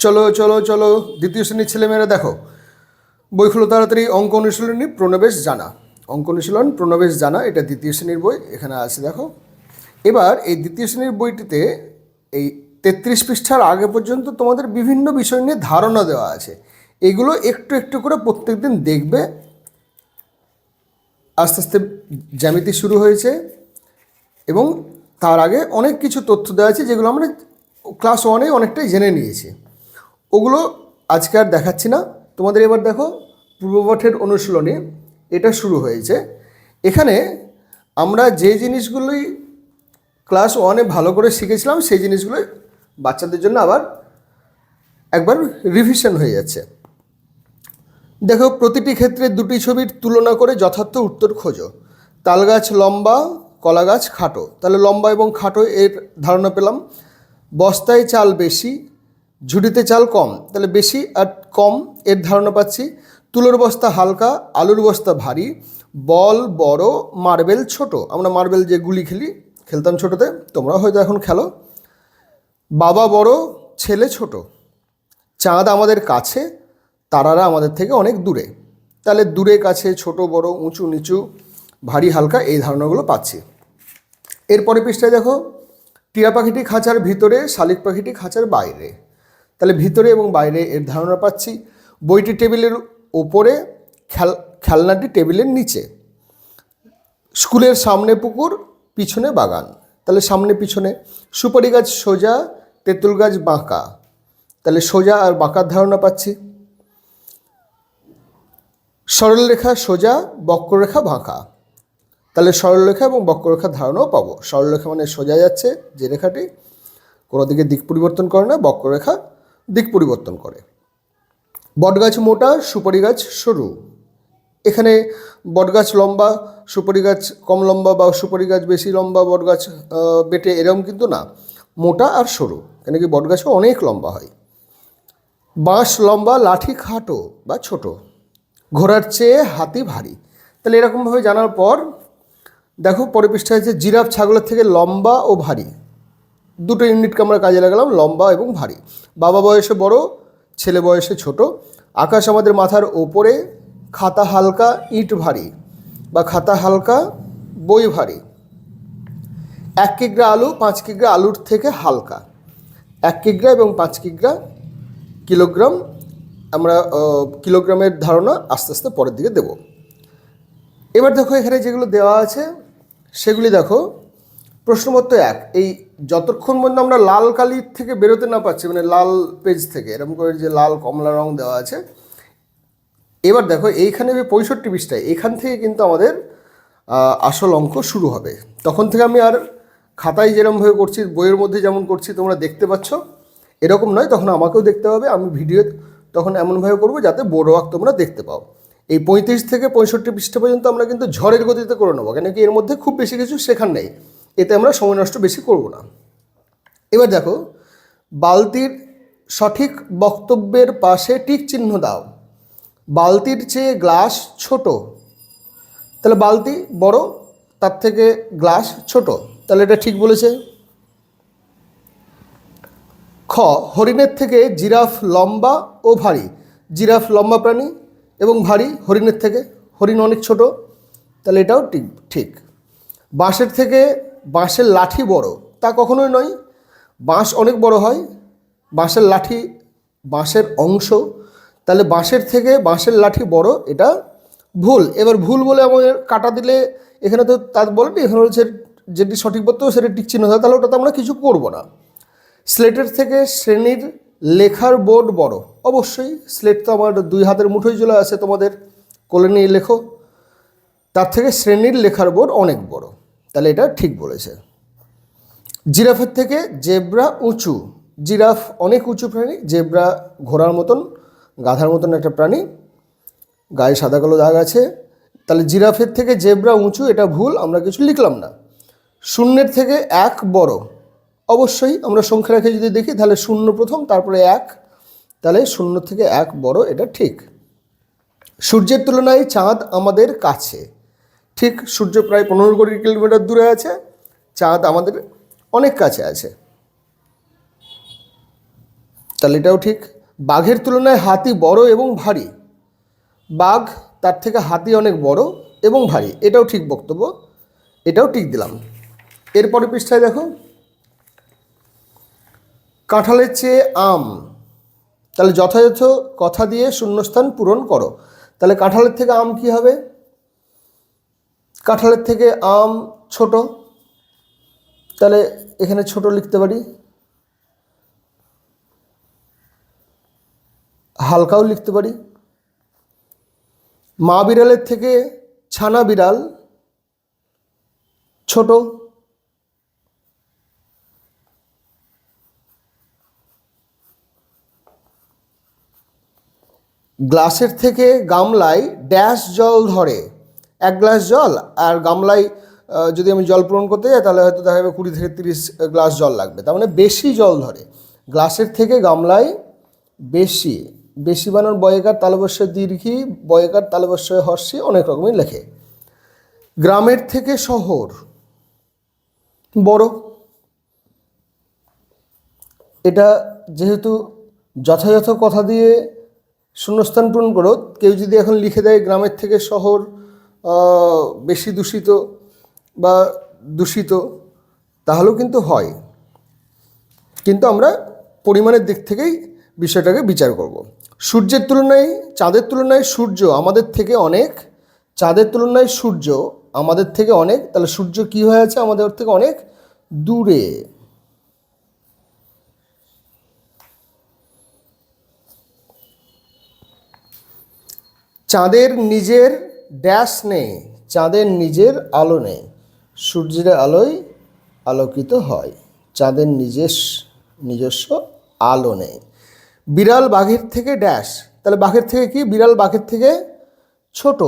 চলো চলো চলো, দ্বিতীয় শ্রেণির ছেলেমেয়েরা দেখো। বই খুলো তাড়াতাড়ি, অঙ্ক অনুশীলনী প্রণবেশ জানা। অঙ্ক অনুশীলন, প্রণবেশ জানা, এটা দ্বিতীয় শ্রেণির বই, এখানে আছে দেখো। এবার এই দ্বিতীয় শ্রেণির বইটিতে এই তেত্রিশ পৃষ্ঠার আগে পর্যন্ত তোমাদের বিভিন্ন বিষয় নিয়ে ধারণা দেওয়া আছে। এগুলো একটু একটু করে প্রত্যেকদিন দেখবে। আস্তে আস্তে জ্যামিতি শুরু হয়েছে এবং তার আগে অনেক কিছু তথ্য দেওয়া আছে যেগুলো আমরা ক্লাস ওয়ানে অনেকটাই জেনে নিয়েছি। ওগুলো আজকে আর দেখাচ্ছি না। তোমাদের এবার দেখো পূর্বপাঠের অনুশীলনে এটা শুরু হয়েছে। এখানে আমরা যে জিনিসগুলোই ক্লাস ওয়ানে ভালো করে শিখেছিলাম, সেই জিনিসগুলোই বাচ্চাদের জন্য আবার একবার রিভিশন হয়ে যাচ্ছে। দেখো, প্রতিটি ক্ষেত্রে দুটি ছবির তুলনা করে যথার্থ উত্তর খোঁজো। তাল গাছ লম্বা কলা গাছ খাটো। তাহলে লম্বা এবং খাটো এর ধারণা পেলাম। বস্তায় চাল বেশি ঝুড়িতে চাল কম, তাহলে বেশি আর কম এর ধারণা পাচ্ছি। তুলোর বস্তা হালকা, আলুর বস্তা ভারী, বল বড়, মার্বেল ছোট। আমরা মার্বেল যে গুলি খেলি, খেলতাম ছোটোতে, তোমরা হয়তো এখন খেলো। বাবা বড়, ছেলে ছোট। চাঁদ আমাদের কাছে, তারারা আমাদের থেকে অনেক দূরে। তাহলে দূরে, কাছে, ছোট, বড়, উঁচু, নিচু, ভারী, হালকা, এই ধারণাগুলো পাচ্ছি। এরপরে পৃষ্ঠায় দেখো, টিয়া পাখিটি খাঁচার ভিতরে, শালিক পাখিটি খাঁচার বাইরে। তাহলে ভিতরে এবং বাইরে এর ধারণা পাচ্ছি। বইটি টেবিলের ওপরে খেল, খেলনাটি টেবিলের নিচে। স্কুলের সামনে পুকুর, পিছনে বাগান। তাহলে সামনে পিছনে, সুপারি গাছ সোজা, তেঁতুল গাছ বাঁকা। তাহলে সোজা আর বাঁকার ধারণা পাচ্ছি। সরলরেখা সোজা, বক্ররেখা বাঁকা। তাহলে সরলরেখা এবং বক্ররেখার ধারণাও পাবো। সরলরেখা মানে সোজা যাচ্ছে, যে রেখাটি কোনো দিকে দিক পরিবর্তন করে না, বক্ররেখা দিক পরিবর্তন করে। বটগাছ মোটা সুপারি গাছ সরু। এখানে বটগাছ লম্বা সুপারি গাছ কম লম্বা বা সুপারি গাছ বেশি লম্বা বটগাছ বেটে এরকম কিন্তু না। মোটা আর সরু, কেন কি বটগাছও অনেক লম্বা হয়। বাঁশ লম্বা, লাঠি খাটো বা ছোট। ঘোড়ার চেয়ে হাতি ভারী। তাহলে এরকমভাবে জানার পর, দেখো পরে পৃষ্ঠায় আছে, জিরাফ ছাগলের থেকে লম্বা ও ভারী। দুটো ইউনিটকে আমরা কাজে লাগালাম, লম্বা এবং ভারী। বাবা বয়সে বড়, ছেলে বয়সে ছোট। আকাশ আমাদের মাথার ওপরে, খাতা হালকা, ইট ভারী বা খাতা হালকা, বই ভারী। এক কিগ্রা আলু, পাঁচ কিগ্রা আলুর থেকে হালকা। এক কিগ্রা এবং পাঁচ কিগ্রা কিলোগ্রাম আমরা কিলোগ্রামের ধারণা আস্তে আস্তে পরের দিকে দেব। এবার দেখো এখানে যেগুলো দেওয়া আছে, সেগুলি দেখো। প্রশ্নপত্র এক, এই যতক্ষণ পর্যন্ত আমরা লাল কালির থেকে বেরোতে না পারছি মানে লাল পেজ থেকে, এরকম করে যে লাল কমলা রং দেওয়া আছে, এবার দেখো এইখানে যে পঁয়ষট্টি পৃষ্ঠায় এখান থেকে কিন্তু আমাদের আসল অঙ্ক শুরু হবে। তখন থেকে আমি আর খাতায় যেরমভাবে করছি, বইয়ের মধ্যে যেমন করছি, তোমরা দেখতে পাচ্ছ। এরকম নয়, তখন আমাকেও দেখতে হবে, আমি ভিডিও তখন এমনভাবে করব যাতে বড় আঁক তোমরা দেখতে পাও। এই পঁয়ত্রিশ থেকে পঁয়ষট্টি পৃষ্ঠা পর্যন্ত আমরা কিন্তু ঝড়ের গতিতে করে নেব, কেন কি এর মধ্যে খুব বেশি কিছু শেখার নেই। এতে আমরা সময় নষ্ট বেশি করব না। এবার দেখো, বালতির সঠিক বক্তব্যের পাশে টিক চিহ্ন দাও। বালতির চেয়ে গ্লাস ছোট। তাহলে বালতি বড়, তার থেকে গ্লাস ছোট। তাহলে এটা ঠিক বলেছে। খ, হরিণের থেকে জিরাফ লম্বা ও ভারী। জিরাফ লম্বা প্রাণী এবং ভারী হরিণের থেকে। হরিণ অনেক ছোট, তাহলে এটাও ঠিক ঠিক। বাঁশের থেকে বাঁশের লাঠি বড়, তা কখনোই নয়। বাঁশ অনেক বড় হয়, বাঁশের লাঠি বাঁশের অংশ। তাহলে বাঁশের থেকে বাঁশের লাঠি বড়, এটা ভুল। এবার ভুল বলে আমাদের কাটা দিলে এখানে তো তার বলেনি এখানে হচ্ছে যেটি সঠিক বলতে সেটা টিক চিহ্ন তাহলে ওটাতে আমরা কিছু করব না। স্লেটের থেকে শ্রেণির লেখার বোর্ড বড়। অবশ্যই স্লেট তো আমার দুই হাতের মুঠোই চলে আসে তোমাদের কোলে নিয়ে লেখো। তার থেকে শ্রেণির লেখার বোর্ড অনেক বড়। তাহলে এটা ঠিক বলেছে। জিরাফের থেকে জেব্রা উঁচু। জিরাফ অনেক উঁচু প্রাণী, জেব্রা ঘোড়ার মতন, গাধার মতন একটা প্রাণী। গায়ে সাদা কালো দাগ আছে। তাহলে জিরাফের থেকে জেব্রা উঁচু, এটা ভুল, আমরা কিছু লিখলাম না। শূন্যের থেকে এক বড়। অবশ্যই আমরা সংখ্যা রেখে যদি দেখি, তাহলে শূন্য প্রথম, তারপরে এক। তাহলে শূন্য থেকে এক বড়, এটা ঠিক। সূর্যের তুলনায় চাঁদ আমাদের কাছে। ঠিক সূর্য প্রায় পনেরো কোটি কিলোমিটার দূরে আছে, চাঁদ আমাদের অনেক কাছে আছে। তাহলে এটাও ঠিক। বাঘের তুলনায় হাতি বড় এবং ভারী। বাঘ তার থেকে হাতি অনেক বড় এবং ভারী। এটাও ঠিক বক্তব্য। এটাও ঠিক দিলাম। এরপরে পৃষ্ঠায় দেখো। কাঁঠালের চেয়ে আম। তাহলে যথাযথ কথা দিয়ে শূন্যস্থান পূরণ করো। তাহলে কাঁঠালের থেকে আম কি হবে? কাঁঠালের থেকে আম ছোট। তাহলে এখানে ছোট লিখতে পারি। হালকাও লিখতে পারি। মা বিড়ালের থেকে ছানা বিড়াল ছোট। গ্লাসের থেকে গামলায় ড্যাশ জল ধরে। এক গ্লাস জল আর গামলায় যদি আমি জল পূরণ করতে যাই, তাহলে হয়তো দেখা যাবে কুড়ি থেকে তিরিশ গ্লাস জল লাগবে। তার মানে বেশি জল ধরে। গ্লাসের থেকে গামলায় বেশি বেশি বানানোর বয়কার তালবস্যয় দীর্ঘি, বয়কার তালবস্যয় হর্ষি অনেক রকমই লেখে। গ্রামের থেকে শহর, বড়। এটা যেহেতু যথাযথ কথা দিয়ে শূন্যস্থান পূরণ করো, কেউ যদি এখন লিখে দেয় গ্রামের থেকে শহর বেশি দূষিত বা দূষিত, তাহলেও কিন্তু হয়। কিন্তু আমরা পরিমাণের দিক থেকেই বিষয়টাকে বিচার করব। সূর্যের তুলনায়, চাঁদের তুলনায় সূর্য আমাদের থেকে অনেক। চাঁদের তুলনায় সূর্য আমাদের থেকে অনেক। তাহলে সূর্য কি হয়ে আছে? আমাদের থেকে অনেক দূরে। চাঁদের নিজের ড্যাশ নেই, চাঁদের নিজের আলো নেই, সূর্যের আলোয় আলোকিত হয়, চাঁদের নিজের নিজস্ব আলো নেই। বিড়াল বাঘের থেকে ড্যাশ তাহলে বাঘের থেকে কি? বিড়াল বাঘের থেকে ছোট।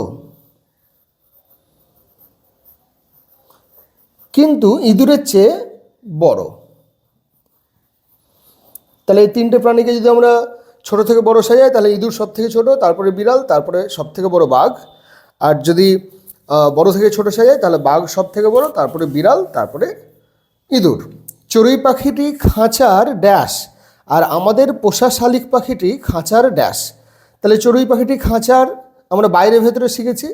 কিন্তু ইঁদুরের চেয়ে বড়। তাহলে এই তিনটে প্রাণীকে যদি আমরা ছোট থেকে বড় সাজাই, তাহলে ইঁদুর সব থেকে ছোট, তারপরে বিড়াল, তারপরে সব থেকে বড় বাঘ। আর যদি বড় থেকে ছোট সাজাই তাহলে বাঘ সব থেকে বড়, তারপরে বিড়াল, তারপরে ইঁদুর। চড়ুই পাখিটি খাঁচার ড্যাশ, আর আমাদের পোষা শালিক পাখিটি খাঁচার ড্যাশ। তাহলে চড়ুই পাখিটি খাঁচার, আমরা বাইরে ভেতরে শিখেছি,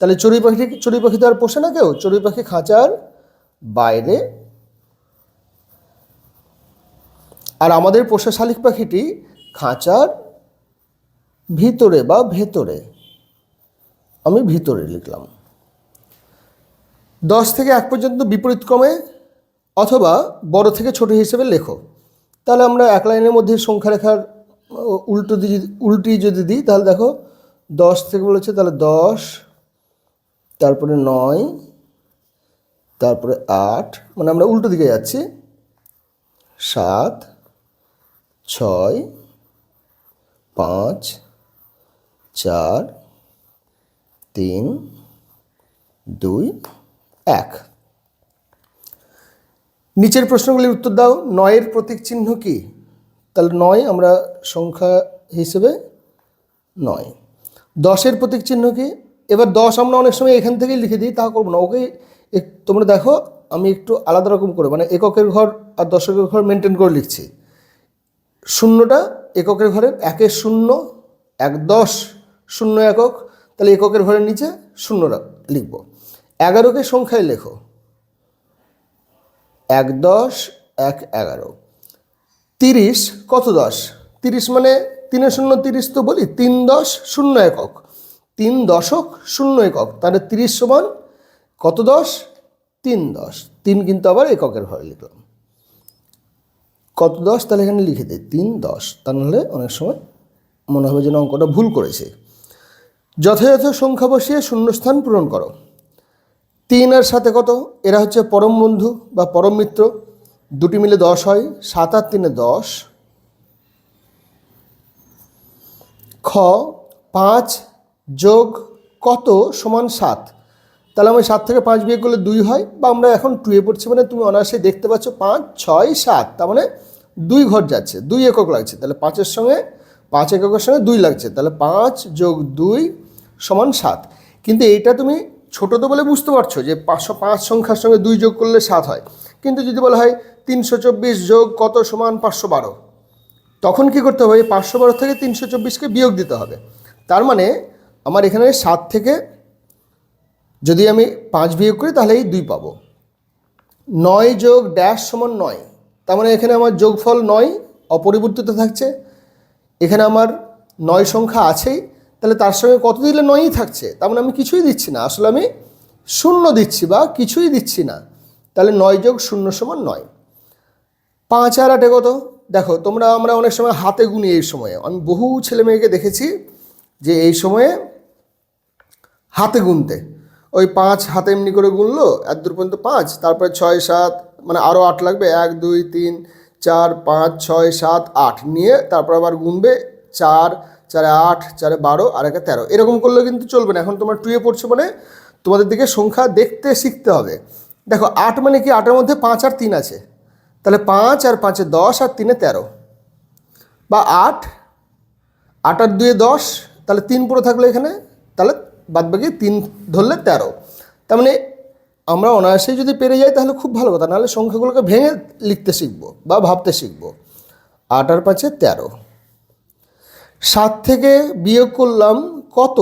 তাহলে চড়ুই পাখিটি, চড়ুই পাখি তো আর পোষে না কেউ, চড়ুই পাখি খাঁচার বাইরে। আর আমাদের পোষা শালিক পাখিটি খাঁচার ভিতরে বা ভেতরে। আমি ভিতরে লিখলাম। দশ থেকে এক পর্যন্ত বিপরীত ক্রমে অথবা বড় থেকে ছোট হিসেবে লেখো। তাহলে আমরা এক লাইনের মধ্যে সংখ্যা রেখার উল্টো দিয়ে উল্টি যদি দিই, তাহলে দেখো দশ থেকে বলেছে, তাহলে দশ, তারপরে নয়, তারপরে আট মানে আমরা উল্টো দিকে যাচ্ছি। সাত, ছয়, পাঁচ, চার তিন, দুই, এক। নিচের প্রশ্নগুলির উত্তর দাও। নয়ের প্রতীক চিহ্ন কি? তাহলে নয় আমরা সংখ্যা হিসেবে নয়। দশের প্রতীক চিহ্ন কি? এবার দশ আমরা অনেক সময় এখান থেকেই লিখে দিই তা করব না। ওকে তোমরা দেখো, আমি একটু আলাদা রকম করে মানে এককের ঘর আর দশকের ঘর মেনটেন করে লিখছি। শূন্যটা এককের ঘরের একের শূন্য, এক দশ, শূন্য একক তাহলে এককের ঘরের নিচে শূন্য লিখব। এগারোকে সংখ্যায় লেখো। এক দশ, এক এগারো। তিরিশ, কত দশ? তিরিশ মানে তিনে শূন্য, তিরিশ তো বলি, তিন দশ, শূন্য একক। তিন দশক, শূন্য একক। তাহলে তিরিশ সমান কত দশ? তিন দশ। তিন কিন্তু আবার এককের ঘরে লিখলাম। কত দশ? তাহলে এখানে লিখে দিই, তিন দশ। তা নাহলে অনেক সময় মনে হবে যেন অঙ্কটা ভুল করেছে। যথাযথ সংখ্যা বসিয়ে শূন্যস্থান পূরণ করো। তিন আর সাথে কত? এরা হচ্ছে পরম বন্ধু বা পরম মিত্র। দুটি মিলে দশ হয়, সাত আর তিনে দশ। খ, পাঁচ যোগ কত সমান সাত? তাহলে আমি সাত থেকে পাঁচ বিয়ে করলে দুই হয় বা আমরা এখন টুয়ে পড়ছি মানে তুমি অনায়াসে দেখতে পাচ্ছ পাঁচ, ছয়, সাত। তার মানে দুই ঘর যাচ্ছে, দুই একক লাগছে। তাহলে পাঁচের সঙ্গে, পাঁচ এককের সঙ্গে দুই লাগছে। তাহলে পাঁচ যোগ দুই সমান সাত। কিন্তু এইটা তুমি ছোট তো বলে বুঝতে পারছ যে পাঁচশো পাঁচ সংখ্যার সঙ্গে দুই যোগ করলে সাত হয়। কিন্তু যদি বলা হয় তিনশো চব্বিশ যোগ কত সমান পাঁচশো বারো? তখন কি করতে হবে? পাঁচশো বারো থেকে তিনশো চব্বিশকে বিয়োগ দিতে হবে। তার মানে আমার এখানে সাত থেকে যদি আমি পাঁচ বিয়োগ করি তাহলে এই দুই পাবো। নয় যোগ ড্যাশ সমান নয়। তার মানে এখানে আমার যোগফল নয়, অপরিবর্তিত থাকছে। এখানে আমার নয় সংখ্যা আছেই। তাহলে তার সঙ্গে কত দিলে নয়ই থাকছে? তার মানে আমি কিছুই দিচ্ছি না। আসলে আমি শূন্য দিচ্ছি বা কিছুই দিচ্ছি না। তাহলে নয় যোগ শূন্য সমান নয়। পাঁচ আর আটে কত? দেখো, তোমরা, আমরা অনেক সময় হাতে গুনি এই সময়ে। আমি বহু ছেলে মেয়েকে দেখেছি যে এই সময়ে হাতে গুনতে। ওই পাঁচ হাতে এমনি করে গুনলো, এক দূর পর্যন্ত পাঁচ, তারপরে ছয়, সাত মানে আরও আট লাগবে, এক, দুই, তিন, চার, পাঁচ, ছয়, সাত, আট নিয়ে তারপর আবার গুনবে চার চারে আট, চারে বারো, আর একে তেরো। এরকম করলে কিন্তু চলবে না। এখন তোমরা টুয়ে পড়ছো মানে তোমাদের দিকে সংখ্যা দেখতে শিখতে হবে। দেখো, আট মানে কি? আটের মধ্যে পাঁচ আর তিন আছে। তাহলে পাঁচ আর পাঁচে দশ আর তিনে তেরো। বা আট আট আর দুয়ে দশ, তাহলে তিন পুরো থাকল এখানে। তাহলে বাদবাকি তিন ধরলে তেরো। তার মানে আমরা অনায়াসেই যদি পেরে যাই তাহলে খুব ভালো কথা। নাহলে সংখ্যাগুলোকে ভেঙে লিখতে শিখব বা ভাবতে শিখব। আট আর পাঁচে তেরো। সাত থেকে বিয়োগ করলাম কত?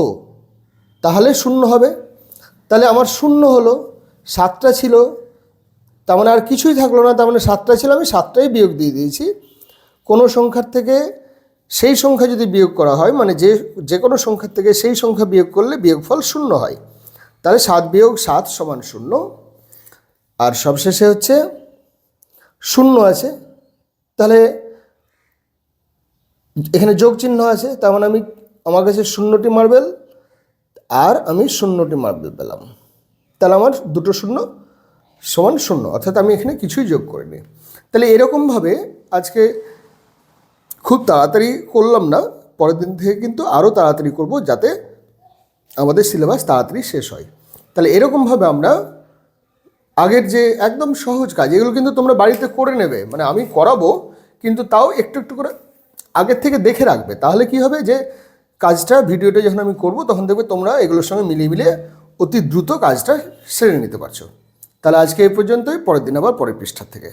তাহলে শূন্য হবে। তাহলে আমার শূন্য হলো সাতটা ছিল। তার মানে আর কিছুই থাকল না। তার মানে সাতটা ছিল, আমি সাতটাই বিয়োগ দিয়ে দিয়েছি। কোনো সংখ্যার থেকে সেই সংখ্যা যদি বিয়োগ করা হয় মানে যে যে কোনো সংখ্যার থেকে সেই সংখ্যা বিয়োগ করলে বিয়োগফল শূন্য হয়। তাহলে সাত বিয়োগ সাত সমান শূন্য। আর সবশেষে হচ্ছে শূন্য আছে। তাহলে এখানে যোগ চিহ্ন আছে, তার মানে আমি আমার কাছে শূন্যটি মার্বেল আর আমি শূন্যটি মার্বেল পেলাম। তাহলে আমার দুটো শূন্য সমান শূন্য, অর্থাৎ আমি এখানে কিছুই যোগ করিনি। তাহলে এরকমভাবে আজকে খুব তাড়াতাড়ি করলাম না, পরের দিন থেকে কিন্তু আরও তাড়াতাড়ি করব যাতে আমাদের সিলেবাস তাড়াতাড়ি শেষ হয়। তাহলে এরকমভাবে আমরা আগের যে একদম সহজ কাজ, এগুলো কিন্তু তোমরা বাড়িতে করে নেবে মানে আমি করাবো, কিন্তু তাও একটু একটু করে আগের থেকে দেখে রাখবে। তাহলে কি হবে যে কাজটা, ভিডিওটা যখন আমি করব, তখন দেখবে তোমরা এগুলোর সঙ্গে মিলিয়ে মিলিয়ে অতি দ্রুত কাজটা সেরে নিতে পারছ। তাহলে আজকে এই পর্যন্তই, পরের দিন আবার পরের পৃষ্ঠার থেকে।